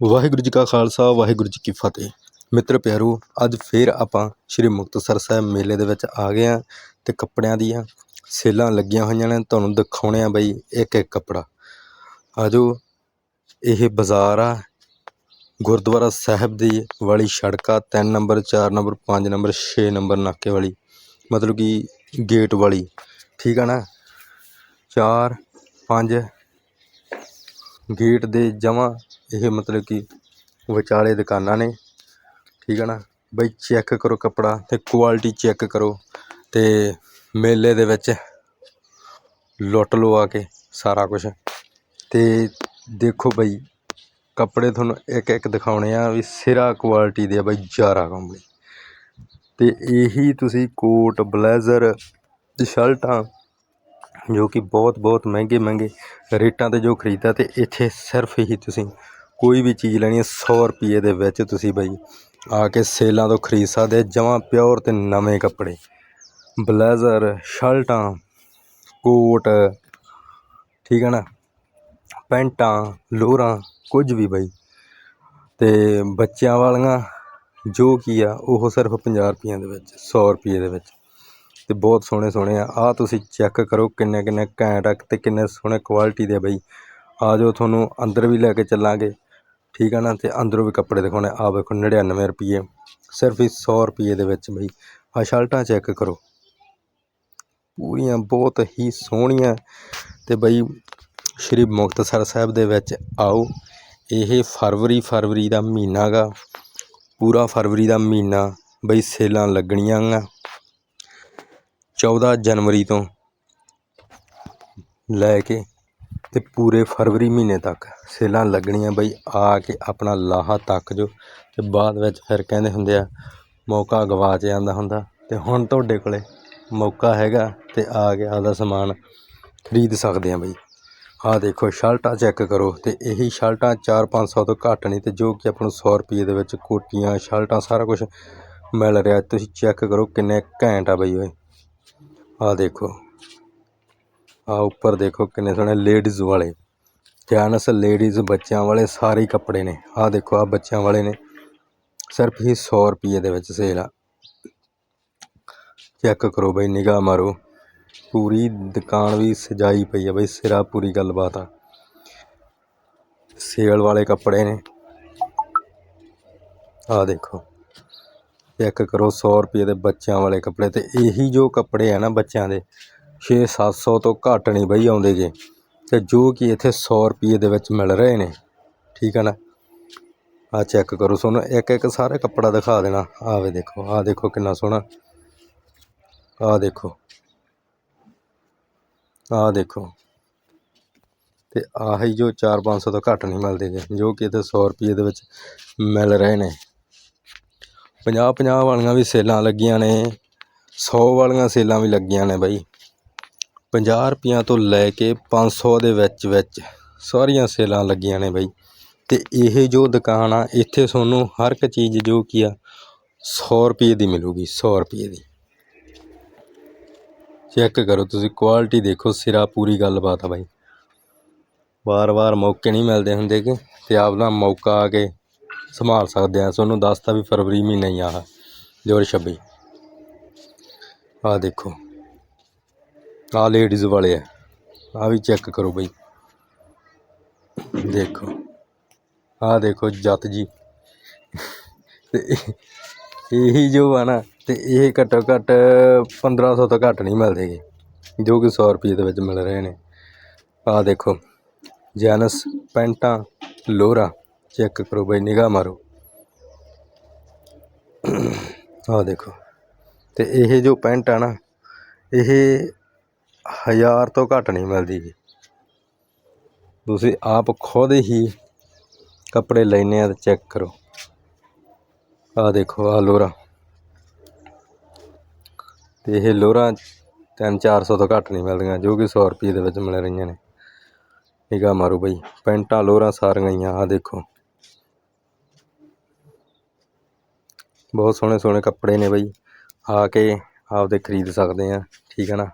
ਵਾਹਿਗੁਰੂ ਜੀ ਕਾ ਖਾਲਸਾ, ਵਾਹਿਗੁਰੂ ਜੀ ਕੀ ਫਤਿਹ। ਮਿੱਤਰ ਪਿਆਰੋ, ਅੱਜ ਫੇਰ ਆਪਾਂ ਸ੍ਰੀ ਮੁਕਤਸਰ ਸਾਹਿਬ ਮੇਲੇ ਦੇ ਵਿੱਚ ਆ ਗਏ ਆ ਤੇ ਕੱਪੜਿਆਂ ਦੀਆਂ ਸੇਲਾਂ ਲੱਗੀਆਂ ਹੋਈਆਂ ਨੇ, ਤੁਹਾਨੂੰ ਦਿਖਾਉਣੇ ਆ ਬਈ ਇੱਕ ਇੱਕ ਕੱਪੜਾ। ਆਜੋ, ਇਹ ਬਾਜ਼ਾਰ ਆ, ਗੁਰਦੁਆਰਾ ਸਾਹਿਬ ਦੀ ਵਾਲੀ ਸੜਕ ਆ 3 ਨੰਬਰ 4 ਨੰਬਰ 5 ਨੰਬਰ 6 ਨੰਬਰ ਨਾਕੇ ਵਾਲੀ, ਮਤਲਬ ਕਿ ਗੇਟ ਵਾਲੀ, ਠੀਕ ਆ ਨਾ? 4 5 ਗੇਟ ਦੇ ਜਮਾਂ ਇਹ ਮਤਲਬ ਕਿ ਵਿਚਾਲੇ ਦੁਕਾਨਾਂ ਨੇ, ਠੀਕ ਹੈ ਨਾ? ਬਈ ਚੈੱਕ ਕਰੋ ਕੱਪੜਾ ਅਤੇ ਕੁਆਲਿਟੀ ਚੈੱਕ ਕਰੋ ਅਤੇ ਮੇਲੇ ਦੇ ਵਿੱਚ ਲੁੱਟ ਲਓ ਆ ਕੇ ਸਾਰਾ ਕੁਛ। ਅਤੇ ਦੇਖੋ ਬਈ, ਕੱਪੜੇ ਤੁਹਾਨੂੰ ਇੱਕ ਇੱਕ ਦਿਖਾਉਣੇ ਆ ਵੀ ਸਿਰਾ ਕੁਆਲਿਟੀ ਦੇ ਆ ਬਈ ਜਾਰਾ ਕੰਪਨੀ ਅਤੇ ਇਹੀ ਤੁਸੀਂ ਕੋਟ, ਬਲੇਜ਼ਰ, ਸ਼ਰਟਾਂ ਜੋ ਕਿ ਬਹੁਤ ਬਹੁਤ ਮਹਿੰਗੇ ਮਹਿੰਗੇ ਰੇਟਾਂ ਤੇ ਜੋ ਖਰੀਦਦਾ ਅਤੇ ਇੱਥੇ ਸਿਰਫ ਹੀ ਤੁਸੀਂ ਕੋਈ ਵੀ ਚੀਜ਼ ਲੈਣੀ ਹੈ 100 ਰੁਪਏ ਦੇ ਵਿੱਚ ਤੁਸੀਂ ਬਈ ਆ ਕੇ ਸੇਲਾਂ ਤੋਂ ਖਰੀਦ ਸਕਦੇ ਜਮਾਂ ਪਿਓਰ ਅਤੇ ਨਵੇਂ ਕੱਪੜੇ। ਬਲੇਜ਼ਰ, ਸ਼ਰਟਾਂ, ਕੋਟ, ਠੀਕ ਹੈ ਨਾ? ਪੈਂਟਾਂ, ਲੋਰਾਂ, ਕੁਝ ਵੀ ਬਈ। ਤੇ ਬੱਚਿਆਂ ਵਾਲੀਆਂ ਜੋ ਕੀ ਆ, ਉਹ ਸਿਰਫ 50 ਰੁਪਈਆਂ ਦੇ ਵਿੱਚ 100 ਰੁਪਈਏ ਦੇ ਵਿੱਚ। ਅਤੇ ਬਹੁਤ ਸੋਹਣੇ ਸੋਹਣੇ ਆ। ਆਹ ਤੁਸੀਂ ਚੈੱਕ ਕਰੋ ਕਿੰਨੇ ਕਿੰਨੇ ਘੈਂਟ ਆ ਤੇ ਕਿੰਨੇ ਸੋਹਣੇ ਕੁਆਲਿਟੀ ਦੇ ਬਈ। ਆ ਜਾਓ ਤੁਹਾਨੂੰ ਅੰਦਰ ਵੀ ਲੈ ਕੇ ਚੱਲਾਂਗੇ। ਠੀਕ ਆ ਨਾ? ਅਤੇ ਅੰਦਰੋਂ ਵੀ ਕੱਪੜੇ ਦਿਖਾਉਣੇ। ਆ ਵੇਖੋ ਨੜਿਨਵੇਂ ਰੁਪਈਏ। ਸਿਰਫ ਹੀ ਸੌ ਰੁਪਈਏ ਦੇ ਵਿੱਚ ਬਈ। ਆ ਸ਼ਰਟਾਂ ਚੈੱਕ ਕਰੋ। ਪੂਰੀਆਂ ਬਹੁਤ ਹੀ ਸੋਹਣੀਆਂ। ਅਤੇ ਬਈ ਸ਼੍ਰੀ ਮੁਕਤਸਰ ਸਾਹਿਬ ਦੇ ਵਿੱਚ ਆਓ। ਇਹ ਫਰਵਰੀ ਫਰਵਰੀ ਦਾ ਮਹੀਨਾ ਗਾ। ਪੂਰਾ ਫਰਵਰੀ ਦਾ ਮਹੀਨਾ ਬਈ ਸੇਲਾਂ ਲੱਗਣੀਆਂ ਗਾ 14 ਜਨਵਰੀ ਤੋਂ ਲੈ ਕੇ ਅਤੇ ਪੂਰੇ ਫਰਵਰੀ ਮਹੀਨੇ ਤੱਕ ਸੇਲਾਂ ਲੱਗਣੀਆਂ ਬਈ ਆ ਕੇ ਆਪਣਾ ਲਾਹਾ ਤੱਕ ਜੋ ਅਤੇ ਬਾਅਦ ਵਿੱਚ ਫਿਰ ਕਹਿੰਦੇ ਹੁੰਦੇ ਆ, ਮੌਕਾ ਗਵਾਚ ਜਾਂਦਾ ਹੁੰਦਾ ਅਤੇ ਹੁਣ ਤੁਹਾਡੇ ਕੋਲ ਮੌਕਾ ਹੈਗਾ ਅਤੇ ਆ ਕੇ ਆਪਦਾ ਸਮਾਨ ਖਰੀਦ ਸਕਦੇ ਆ ਬਈ। ਆਹ ਦੇਖੋ ਸ਼ਰਟਾਂ ਚੈੱਕ ਕਰੋ ਅਤੇ ਇਹੀ ਸ਼ਰਟਾਂ 4-500 ਤੋਂ ਘੱਟ ਨਹੀਂ ਅਤੇ ਜੋ ਕਿ ਆਪਾਂ ਨੂੰ ਸੌ ਰੁਪਈਏ ਦੇ ਵਿੱਚ ਕੋਟੀਆਂ ਸ਼ਰਟਾਂ ਸਾਰਾ ਕੁਛ ਮਿਲ ਰਿਹਾ। ਤੁਸੀਂ ਚੈੱਕ ਕਰੋ ਕਿੰਨੇ ਘੈਂਟ ਆ ਬਈ ਓਏ। ਆਹ ਦੇਖੋ। ਆ ਉੱਪਰ ਦੇਖੋ ਕਿੰਨੇ ਸੋਹਣੇ ਲੇਡੀਜ਼ ਵਾਲੇ। ਜੈਂਟਸ ਲੇਡੀਜ਼ ਬੱਚਿਆਂ ਵਾਲੇ ਸਾਰੇ ਕੱਪੜੇ ਨੇ। ਆਹ ਦੇਖੋ ਆ ਬੱਚਿਆਂ ਵਾਲੇ ਨੇ। ਸਿਰਫ ਹੀ 100 ਰੁਪਏ ਦੇ ਵਿੱਚ ਸੇਲ ਆ। ਚੈੱਕ ਕਰੋ ਬਈ, ਨਿਗਾਹ ਮਾਰੋ। ਪੂਰੀ ਦੁਕਾਨ ਵੀ ਸਜਾਈ ਪਈ ਆ ਬਈ, ਸਿਰਾ ਪੂਰੀ ਗੱਲਬਾਤ ਆ। ਸੇਲ ਵਾਲੇ ਕੱਪੜੇ ਨੇ। ਆਹ ਦੇਖੋ। ਚੈੱਕ ਕਰੋ ਸੌ ਰੁਪਏ ਦੇ ਬੱਚਿਆਂ ਵਾਲੇ ਕੱਪੜੇ ਅਤੇ ਇਹੀ ਜੋ ਕੱਪੜੇ ਆ ਨਾ ਬੱਚਿਆਂ ਦੇ, ਛੇ ਸੱਤ ਸੌ ਤੋਂ ਘੱਟ ਨਹੀਂ ਬਈ ਆਉਂਦੇ ਜੇ। ਅਤੇ ਜੋ ਕਿ ਇੱਥੇ ਸੌ ਰੁਪਏ ਦੇ ਵਿੱਚ ਮਿਲ ਰਹੇ ਨੇ, ਠੀਕ ਹੈ ਨਾ? ਆ ਚੈੱਕ ਕਰੋ ਤੁਹਾਨੂੰ ਇੱਕ ਇੱਕ ਸਾਰੇ ਕੱਪੜਾ ਦਿਖਾ ਦੇਣਾ। ਆਵੇ ਦੇਖੋ, ਆਹ ਦੇਖੋ ਕਿੰਨਾ ਸੋਹਣਾ। ਆਹ ਦੇਖੋ। ਆਹ ਦੇਖੋ। ਤੇ ਆਹੀ ਜੋ 4-500 ਤੋਂ ਘੱਟ ਨਹੀਂ ਮਿਲਦੇ ਜੇ, ਜੋ ਕਿ ਇੱਥੇ 100 ਰੁਪਏ ਦੇ ਵਿੱਚ ਮਿਲ ਰਹੇ ਨੇ। 50-50 ਵਾਲੀਆਂ ਵੀ ਸੇਲਾਂ ਲੱਗੀਆਂ ਨੇ, ਸੌ ਵਾਲੀਆਂ ਸੇਲਾਂ ਵੀ ਲੱਗੀਆਂ ਨੇ ਬਾਈ। 50 ਰੁਪਈਆਂ ਤੋਂ ਲੈ ਕੇ ਪੰਜ ਸੌ ਦੇ ਵਿੱਚ ਵਿੱਚ ਸਾਰੀਆਂ ਸੇਲਾਂ ਲੱਗੀਆਂ ਨੇ ਬਾਈ। ਅਤੇ ਇਹ ਜੋ ਦੁਕਾਨ ਆ, ਇੱਥੇ ਤੁਹਾਨੂੰ ਹਰ ਇੱਕ ਚੀਜ਼ ਜੋ ਕੀ ਆ, ਸੌ ਰੁਪਏ ਦੀ ਮਿਲੂਗੀ, ਸੌ ਰੁਪਏ ਦੀ। ਚੈੱਕ ਕਰੋ, ਤੁਸੀਂ ਕੁਆਲਿਟੀ ਦੇਖੋ, ਸਿਰਾ ਪੂਰੀ ਗੱਲਬਾਤ ਆ ਬਾਈ। ਵਾਰ-ਵਾਰ ਮੌਕੇ ਨਹੀਂ ਮਿਲਦੇ ਹੁੰਦੇ ਕਿ ਤੇ ਆਪਦਾ ਮੌਕਾ ਆ ਕੇ ਸੰਭਾਲ ਸਕਦੇ ਆ ਤੁਹਾਨੂੰ ਦੱਸਤਾ ਵੀ ਫਰਵਰੀ ਮਹੀਨਾ ਹੀ ਆਹ ਜੋਰ 26 ਆਹ ਦੇਖੋ। ਆਹ ਲੇਡੀਜ਼ ਵਾਲੇ ਆ। ਆਹ ਵੀ ਚੈੱਕ ਕਰੋ ਬਈ। ਦੇਖੋ। ਆਹ ਦੇਖੋ ਜੱਤ ਜੀ। ਤੇ ਇਹ- ਇਹੀ ਜੋ ਆ ਨਾ, ਤੇ ਇਹ ਘੱਟੋ ਘੱਟ 1500 ਤੋਂ ਘੱਟ ਨਹੀਂ ਮਿਲਦੇਗੇ ਜੋ ਕਿ 100 ਰੁਪਏ ਦੇ ਵਿੱਚ ਮਿਲ ਰਹੇ ਨੇ। ਆਹ ਦੇਖੋ। ਜੈਨਸ ਪੈਂਟਾਂ, ਲੋਰਾ। ਚੈੱਕ ਕਰੋ ਬਈ ਨਿਗਾਹ ਮਾਰੋ ਆਹ ਦੇਖੋ ਤੇ ਇਹ ਜੋ ਪੈਂਟ ਆ ਨਾ ਇਹ ਹਜ਼ਾਰ ਤੋਂ ਘੱਟ ਨਹੀਂ ਮਿਲਦੀ ਜੀ ਤੁਸੀਂ ਆਪ ਖੁਦ ਹੀ ਕੱਪੜੇ ਲੈਣੇ ਆ ਤੇ ਚੈੱਕ ਕਰੋ ਆਹ ਦੇਖੋ ਆਹ ਲੋਰਾ ਤੇ ਇਹ ਲੋਰਾ 3-400 ਤੋਂ ਘੱਟ ਨਹੀਂ ਮਿਲਦੀਆਂ ਜੋ ਕਿ 100 ਰੁਪਏ ਦੇ ਵਿੱਚ ਮਿਲ ਰਹੀਆਂ ਨੇ ਨਿਗਾਹ ਮਾਰੋ ਬਈ ਪੈਂਟਾਂ ਲੋਰਾਂ ਸਾਰੀਆਂ ਹੀ ਆ ਆਹ ਦੇਖੋ ਬਹੁਤ ਸੋਹਣੇ ਸੋਹਣੇ ਕੱਪੜੇ ਨੇ ਬਈ। ਆ ਕੇ ਆਪਦੇ ਖਰੀਦ ਸਕਦੇ ਆ, ਠੀਕ ਹੈ ਨਾ?